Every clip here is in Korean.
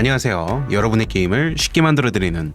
안녕하세요. 여러분의 게임을 쉽게 만들어드리는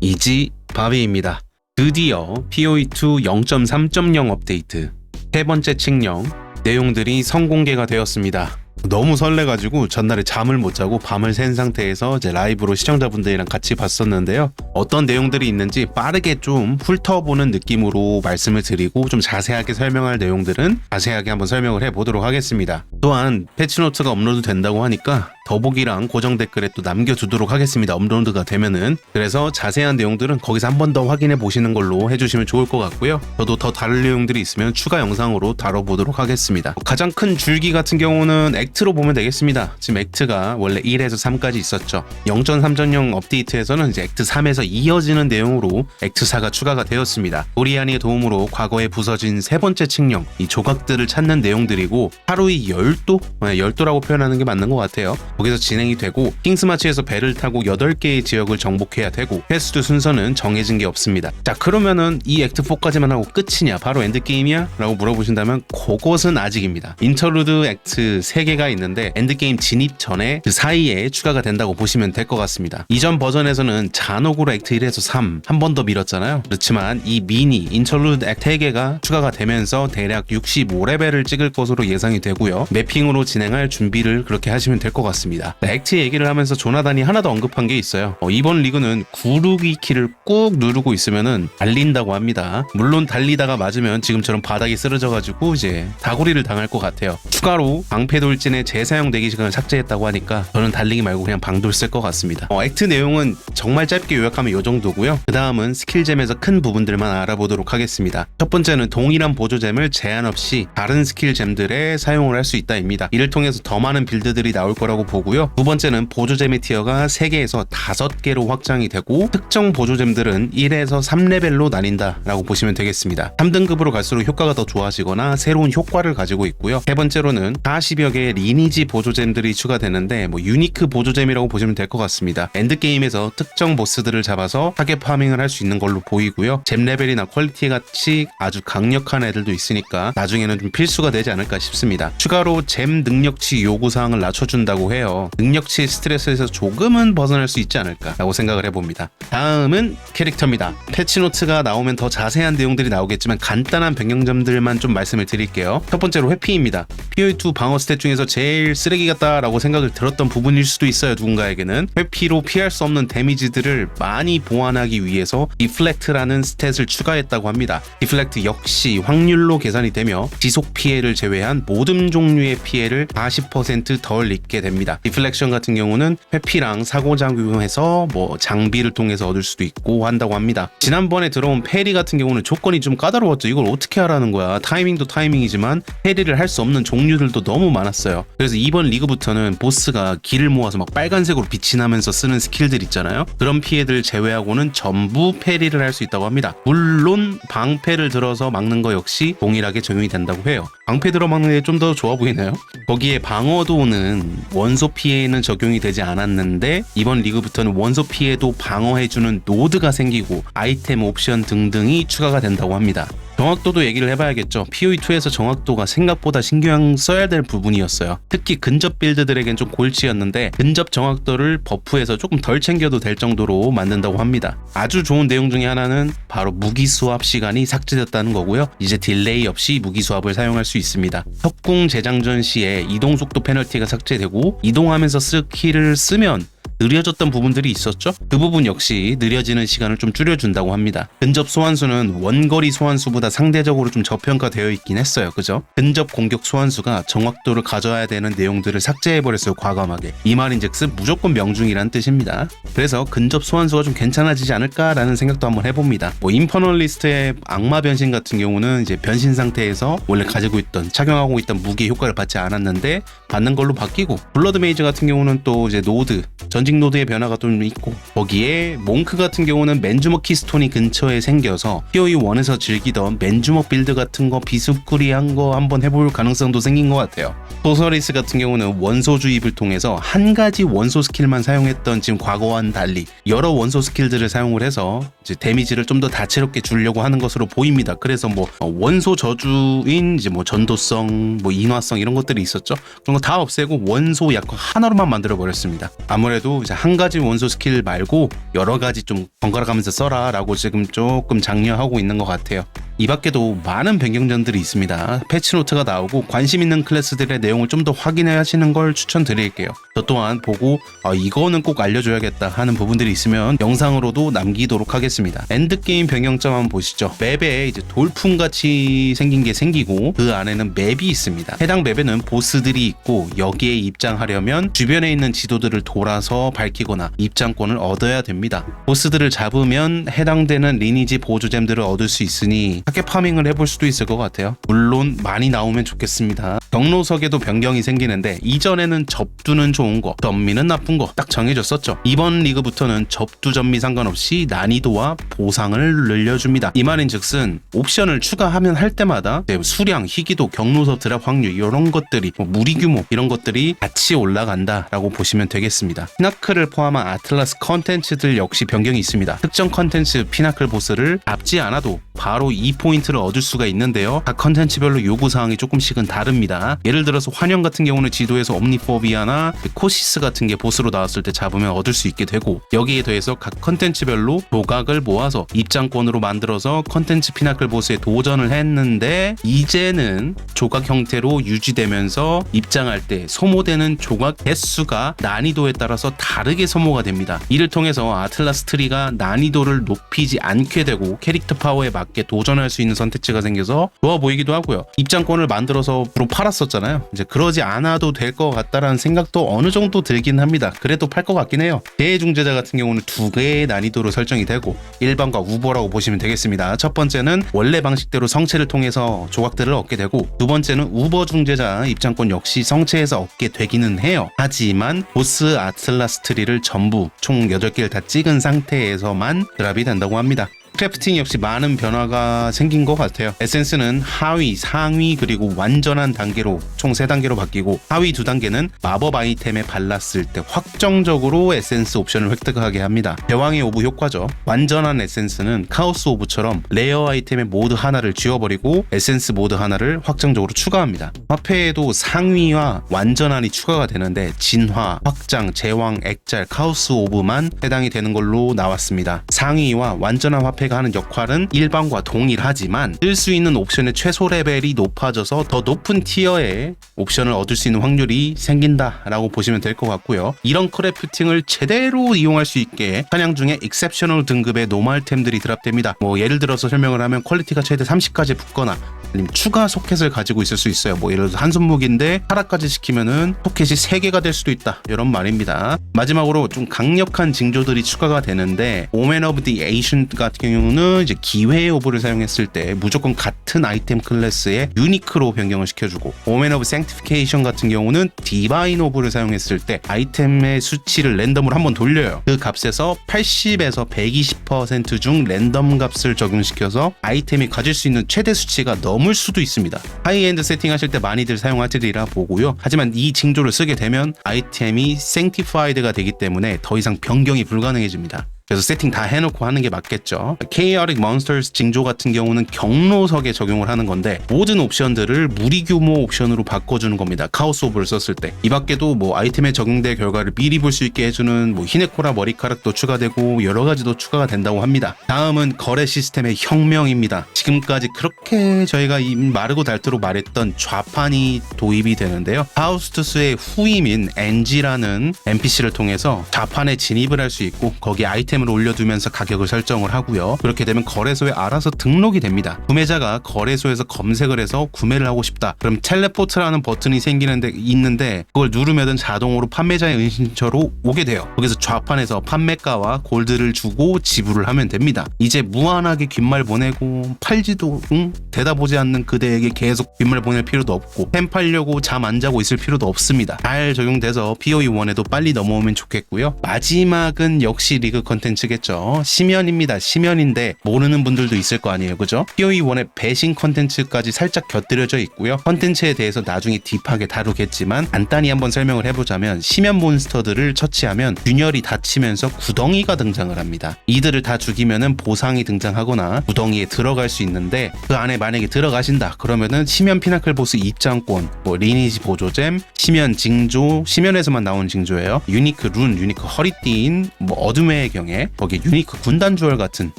이지 바비입니다. 드디어 POE2 0.3.0 업데이트 세 번째 칙령 내용들이 선공개가 되었습니다. 너무 설레가지고 전날에 잠을 못 자고 밤을 샌 상태에서 이제 라이브로 시청자분들이랑 같이 봤었는데요. 어떤 내용들이 있는지 빠르게 좀 훑어보는 느낌으로 말씀을 드리고 좀 자세하게 설명할 내용들은 자세하게 한번 설명을 해보도록 하겠습니다. 또한 패치노트가 업로드 된다고 하니까 더보기랑 고정 댓글에 또 남겨두도록 하겠습니다. 업로드가 되면은 그래서 자세한 내용들은 거기서 한 번 더 확인해 보시는 걸로 해주시면 좋을 것 같고요. 저도 더 다른 내용들이 있으면 추가 영상으로 다뤄보도록 하겠습니다. 가장 큰 줄기 같은 경우는 액트로 보면 되겠습니다. 지금 액트가 원래 1에서 3까지 있었죠. 0.3.0 업데이트에서는 이제 액트 3에서 이어지는 내용으로 액트 4가 추가가 되었습니다. 도리안의 도움으로 과거에 부서진 세 번째 칙령, 이 조각들을 찾는 내용들이고 하루의 열도, 네, 열도라고 표현하는 게 맞는 것 같아요. 거기서 진행이 되고 킹스마치에서 배를 타고 8개의 지역을 정복해야 되고 퀘스트 순서는 정해진 게 없습니다. 자 그러면은 이 액트 4까지만 하고 끝이냐 바로 엔드게임이야? 라고 물어보신다면 그것은 아직입니다. 인터루드 액트 3개가 있는데 엔드게임 진입 전에 그 사이에 추가가 된다고 보시면 될 것 같습니다. 이전 버전에서는 잔혹으로 액트 1에서 3 한 번 더 밀었잖아요. 그렇지만 이 미니 인터루드 액트 3개가 추가가 되면서 대략 65레벨을 찍을 것으로 예상이 되고요. 매핑으로 진행할 준비를 그렇게 하시면 될 것 같습니다. 네, 액트 얘기를 하면서 조나단이 하나 더 언급한 게 있어요. 어, 이번 리그는 구르기 키를 꾹 누르고 있으면은 달린다고 합니다. 물론 달리다가 맞으면 지금처럼 바닥이 쓰러져가지고 이제 다구리를 당할 것 같아요. 추가로 방패 돌진의 재사용 대기 시간을 삭제했다고 하니까 저는 달리기 말고 그냥 방돌 쓸 것 같습니다. 어, 액트 내용은 정말 짧게 요약하면 이 정도고요. 그 다음은 스킬잼에서 큰 부분들만 알아보도록 하겠습니다. 첫 번째는 동일한 보조잼을 제한 없이 다른 스킬잼들에 사용을 할 수 있다입니다. 이를 통해서 더 많은 빌드들이 나올 거라고 보고 요. 두 번째는 보조잼의 티어가 3개에서 5개로 확장이 되고 특정 보조잼들은 1에서 3레벨로 나뉜다라고 보시면 되겠습니다. 3등급으로 갈수록 효과가 더 좋아지거나 새로운 효과를 가지고 있고요. 세 번째로는 40여 개의 리니지 보조잼들이 추가되는데 뭐 유니크 보조잼이라고 보시면 될 것 같습니다. 엔드게임에서 특정 보스들을 잡아서 타겟 파밍을 할 수 있는 걸로 보이고요. 잼 레벨이나 퀄리티 같이 아주 강력한 애들도 있으니까 나중에는 좀 필수가 되지 않을까 싶습니다. 추가로 잼 능력치 요구사항을 낮춰준다고 해요. 능력치 스트레스에서 조금은 벗어날 수 있지 않을까라고 생각을 해봅니다. 다음은 캐릭터입니다. 패치노트가 나오면 더 자세한 내용들이 나오겠지만 간단한 변경점들만 좀 말씀을 드릴게요. 첫 번째로 회피입니다. POE2 방어 스탯 중에서 제일 쓰레기 같다라고 생각을 들었던 부분일 수도 있어요. 누군가에게는 회피로 피할 수 없는 데미지들을 많이 보완하기 위해서 디플렉트라는 스탯을 추가했다고 합니다. 디플렉트 역시 확률로 계산이 되며 지속 피해를 제외한 모든 종류의 피해를 40%덜 입게 됩니다. 디플렉션 같은 경우는 회피랑 사고 작용해서 뭐 장비를 통해서 얻을 수도 있고 한다고 합니다. 지난번에 들어온 페리 같은 경우는 조건이 좀 까다로웠죠. 이걸 어떻게 하라는 거야. 타이밍도 타이밍이지만 페리를 할 수 없는 종류들도 너무 많았어요. 그래서 이번 리그부터는 보스가 길을 모아서 막 빨간색으로 빛이 나면서 쓰는 스킬들 있잖아요. 그런 피해들 제외하고는 전부 페리를 할 수 있다고 합니다. 물론 방패를 들어서 막는 거 역시 동일하게 적용이 된다고 해요. 방패 들어 막는 게 좀 더 좋아 보이나요? 거기에 방어도는 원소 피해에는 적용이 되지 않았는데 이번 리그부터는 원소 피해도 방어해주는 노드가 생기고 아이템 옵션 등등이 추가가 된다고 합니다. 정확도도 얘기를 해봐야겠죠. POE2에서 정확도가 생각보다 신경 써야 될 부분이었어요. 특히 근접 빌드들에겐 좀 골치였는데 근접 정확도를 버프해서 조금 덜 챙겨도 될 정도로 만든다고 합니다. 아주 좋은 내용 중에 하나는 바로 무기 수합 시간이 삭제됐다는 거고요. 이제 딜레이 없이 무기 수합을 사용할 수 있습니다. 협공 재장전 시에 이동 속도 페널티가 삭제되고 이동하면서 스킬을 쓰면 느려졌던 부분들이 있었죠. 그 부분 역시 느려지는 시간을 좀 줄여준다고 합니다. 근접 소환수는 원거리 소환수보다 상대적으로 좀 저평가되어 있긴 했어요. 그죠? 근접 공격 소환수가 정확도를 가져야 되는 내용들을 삭제해버렸어요. 과감하게. 이 말인즉슨 무조건 명중이란 뜻입니다. 그래서 근접 소환수가 좀 괜찮아지지 않을까라는 생각도 한번 해봅니다. 뭐 인퍼널리스트의 악마 변신 같은 경우는 이제 변신 상태에서 원래 가지고 있던 착용하고 있던 무기 효과를 받지 않았는데 받는 걸로 바뀌고 블러드 메이즈 같은 경우는 또 이제 노드 전직 노드의 변화가 좀 있고 거기에 몽크 같은 경우는 맨주먹 키스톤이 근처에 생겨서 POE 1에서 즐기던 맨주먹 빌드 같은 거 비스꾸리한 거 한번 해볼 가능성도 생긴 것 같아요. 소서리스 같은 경우는 원소 주입을 통해서 한 가지 원소 스킬만 사용했던 지금 과거와는 달리 여러 원소 스킬들을 사용을 해서 이제 데미지를 좀 더 다채롭게 주려고 하는 것으로 보입니다. 그래서 뭐 어, 원소 저주인 이제 뭐 전도성, 뭐 인화성 이런 것들이 있었죠. 그런 거 다 없애고 원소 약간 하나로만 만들어 버렸습니다. 아무래도 이제 한 가지 원소 스킬 말고 여러 가지 좀 번갈아 가면서 써라라고 지금 조금 장려하고 있는 것 같아요. 이 밖에도 많은 변경점들이 있습니다. 패치노트가 나오고 관심 있는 클래스들의 내용을 좀 더 확인해 하시는 걸 추천드릴게요. 저 또한 보고 아, 이거는 꼭 알려줘야겠다 하는 부분들이 있으면 영상으로도 남기도록 하겠습니다. 엔드게임 변경점 한번 보시죠. 맵에 이제 돌풍같이 생긴 게 생기고 그 안에는 맵이 있습니다. 해당 맵에는 보스들이 있고 여기에 입장하려면 주변에 있는 지도들을 돌아서 밝히거나 입장권을 얻어야 됩니다. 보스들을 잡으면 해당되는 리니지 보조잼들을 얻을 수 있으니 하게 파밍을 해볼 수도 있을 것 같아요. 물론 많이 나오면 좋겠습니다. 경로석에도 변경이 생기는데 이전에는 접두는 좋은 거, 전미는 나쁜 거 딱 정해졌었죠. 이번 리그부터는 접두 전미 상관없이 난이도와 보상을 늘려줍니다. 이 말인즉슨 옵션을 추가하면 할 때마다 이제 수량, 희귀도, 경로석 드랍 확률 이런 것들이 뭐 무리 규모 이런 것들이 같이 올라간다라고 보시면 되겠습니다. 피나클을 포함한 아틀라스 컨텐츠들 역시 변경이 있습니다. 특정 컨텐츠 피나클 보스를 잡지 않아도 바로 2포인트를 얻을 수가 있는데요. 각 컨텐츠별로 요구사항이 조금씩은 다릅니다. 예를 들어서 환영 같은 경우는 지도에서 옴니포비아나 코시스 같은 게 보스로 나왔을 때 잡으면 얻을 수 있게 되고 여기에 더해서 각 컨텐츠별로 조각을 모아서 입장권으로 만들어서 컨텐츠 피나클 보스에 도전을 했는데 이제는 조각 형태로 유지되면서 입장할 때 소모되는 조각 개수가 난이도에 따라서 다르게 소모가 됩니다. 이를 통해서 아틀라스 트리가 난이도를 높이지 않게 되고 캐릭터 파워에 맞게 도전할 수 있는 선택지가 생겨서 좋아 보이기도 하고요. 입장권을 만들어서 주로 팔았었잖아요. 이제 그러지 않아도 될 것 같다라는 생각도 어느 정도 들긴 합니다. 그래도 팔 것 같긴 해요. 대중제자 같은 경우는 두 개의 난이도로 설정이 되고 일반과 우버라고 보시면 되겠습니다. 첫 번째는 원래 방식대로 성체를 통해서 조각들을 얻게 되고 두 번째는 우버 중재자 입장권 역시 성체에서 얻게 되기는 해요. 하지만 보스 아틀라스 트리를 전부 총 8개를 다 찍은 상태에서만 드랍이 된다고 합니다. 크래프팅 역시 많은 변화가 생긴 것 같아요. 에센스는 하위, 상위 그리고 완전한 단계로 총 3단계로 바뀌고 하위 2단계는 마법 아이템에 발랐을 때 확정적으로 에센스 옵션을 획득하게 합니다. 대왕의 오브 효과죠. 완전한 에센스는 카오스 오브처럼 레어 아이템의 모드 하나를 지워버리고 에센스 모드 하나를 확정적으로 추가합니다. 화폐에도 상위와 완전한이 추가가 되는데 진화, 확장, 제왕, 액잘, 카오스 오브만 해당이 되는 걸로 나왔습니다. 상위와 완전한 화폐 가 하는 역할은 일반과 동일하지만 쓸 수 있는 옵션의 최소 레벨이 높아져서 더 높은 티어의 옵션을 얻을 수 있는 확률이 생긴다라고 보시면 될 것 같고요. 이런 크래프팅을 제대로 이용할 수 있게 사냥 중에 익셉셔널 등급의 노멀템들이 드랍됩니다. 뭐 예를 들어서 설명을 하면 퀄리티가 최대 30까지 붙거나 아니면 추가 소켓을 가지고 있을 수 있어요. 뭐 예를 들어서 한 손목인데 하락까지 시키면은 소켓이 3개가 될 수도 있다. 이런 말입니다. 마지막으로 좀 강력한 징조들이 추가가 되는데 오멘 오브 디 에이션 같은 경우 는 이제 기회 오브를 사용했을 때 무조건 같은 아이템 클래스의 유니크로 변경을 시켜주고 오멘 오브 생티피케이션 같은 경우는 디바인 오브를 사용했을 때 아이템의 수치를 랜덤으로 한번 돌려요. 그 값에서 80에서 120%중 랜덤 값을 적용시켜서 아이템이 가질 수 있는 최대 수치가 넘을 수도 있습니다. 하이엔드 세팅하실 때 많이들 사용하시리라 보고요. 하지만 이 징조를 쓰게 되면 아이템이 생티파이드가 되기 때문에 더 이상 변경이 불가능해집니다. 그래서 세팅 다 해놓고 하는 게 맞겠죠. Chaotic Monsters 징조 같은 경우는 경로석에 적용을 하는 건데 모든 옵션들을 무리 규모 옵션으로 바꿔주는 겁니다. 카오스 오브를 썼을 때. 이 밖에도 뭐 아이템에 적용될 결과를 미리 볼 수 있게 해주는 뭐 히네코라 머리카락도 추가되고 여러 가지도 추가가 된다고 합니다. 다음은 거래 시스템의 혁명입니다. 지금까지 그렇게 저희가 이 마르고 닳도록 말했던 좌판이 도입이 되는데요. 하우스투스의 후임인 엔지라는 NPC를 통해서 좌판에 진입을 할 수 있고 거기 아이템 아이템을 올려두면서 가격을 설정을 하고요. 그렇게 되면 거래소에 알아서 등록이 됩니다. 구매자가 거래소에서 검색을 해서 구매를 하고 싶다. 그럼 텔레포트라는 버튼이 생기는데 있는데 그걸 누르면 자동으로 판매자의 은신처로 오게 돼요. 거기서 좌판에서 판매가와 골드를 주고 지불을 하면 됩니다. 이제 무한하게 귓말 보내고 팔지도 응? 대답 오지 않는 그대에게 계속 귓말 보낼 필요도 없고 템 팔려고 잠 안 자고 있을 필요도 없습니다. 잘 적용돼서 POE 1에도 빨리 넘어오면 좋겠고요. 마지막은 역시 리그 컨텐츠 컨텐츠겠죠. 심연입니다. 심연인데 모르는 분들도 있을 거 아니에요. 그죠? POE 1의 배신 컨텐츠까지 살짝 곁들여져 있고요. 컨텐츠에 대해서 나중에 딥하게 다루겠지만 간단히 한번 설명을 해보자면 심연 몬스터들을 처치하면 균열이 닫히면서 구덩이가 등장을 합니다. 이들을 다 죽이면은 보상이 등장하거나 구덩이에 들어갈 수 있는데 그 안에 만약에 들어가신다 그러면은 심연 피나클 보스 입장권, 뭐 리니지 보조잼, 심연 징조, 심연에서만 나온 징조예요. 유니크 룬, 유니크 허리띠인, 뭐 어둠의 경에 거기에 유니크 군단 주얼 같은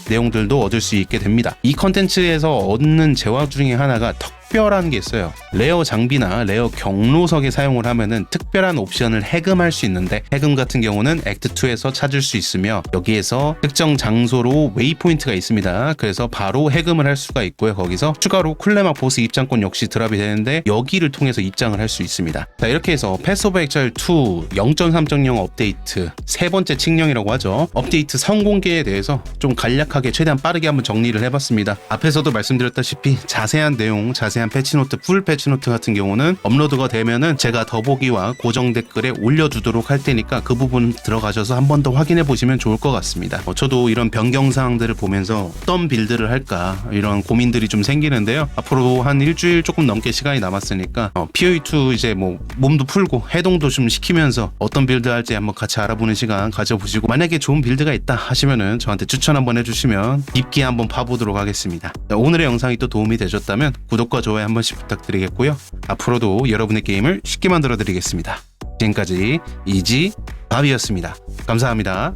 내용들도 얻을 수 있게 됩니다. 이 컨텐츠에서 얻는 재화 중에 하나가 특별한 게 있어요. 레어 장비나 레어 경로석에 사용을 하면은 특별한 옵션을 해금할 수 있는데 해금 같은 경우는 액트 2에서 찾을 수 있으며 여기에서 특정 장소로 웨이포인트가 있습니다. 그래서 바로 해금을 할 수가 있고요. 거기서 추가로 쿨레마 보스 입장권 역시 드랍이 되는데 여기를 통해서 입장을 할 수 있습니다. 자 이렇게 해서 패스 오브 엑잘 2 0.3.0 업데이트 세 번째 칙령이라고 하죠. 업데이트 성공개에 대해서 좀 간략하게 최대한 빠르게 한번 정리를 해봤습니다. 앞에서도 말씀드렸다시피 자세한 내용, 자세한 패치노트, 풀 패치노트 같은 경우는 업로드가 되면은 제가 더보기와 고정 댓글에 올려두도록 할 테니까 그 부분 들어가셔서 한 번 더 확인해 보시면 좋을 것 같습니다. 어, 저도 이런 변경 사항들을 보면서 어떤 빌드를 할까 이런 고민들이 좀 생기는데요. 앞으로 한 일주일 조금 넘게 시간이 남았으니까 어, POE2 이제 뭐 몸도 풀고 해동도 좀 시키면서 어떤 빌드 할지 한번 같이 알아보는 시간 가져보시고 만약에 좋은 빌드가 있다 하시면은 저한테 추천 한번 해주시면 깊게 한번 파보도록 하겠습니다. 자, 오늘의 영상이 또 도움이 되셨다면 구독과 좋아요 한 번씩 부탁드리겠고요. 앞으로도 여러분의 게임을 쉽게 만들어 드리겠습니다. 지금까지 이지 밥이었습니다. 감사합니다.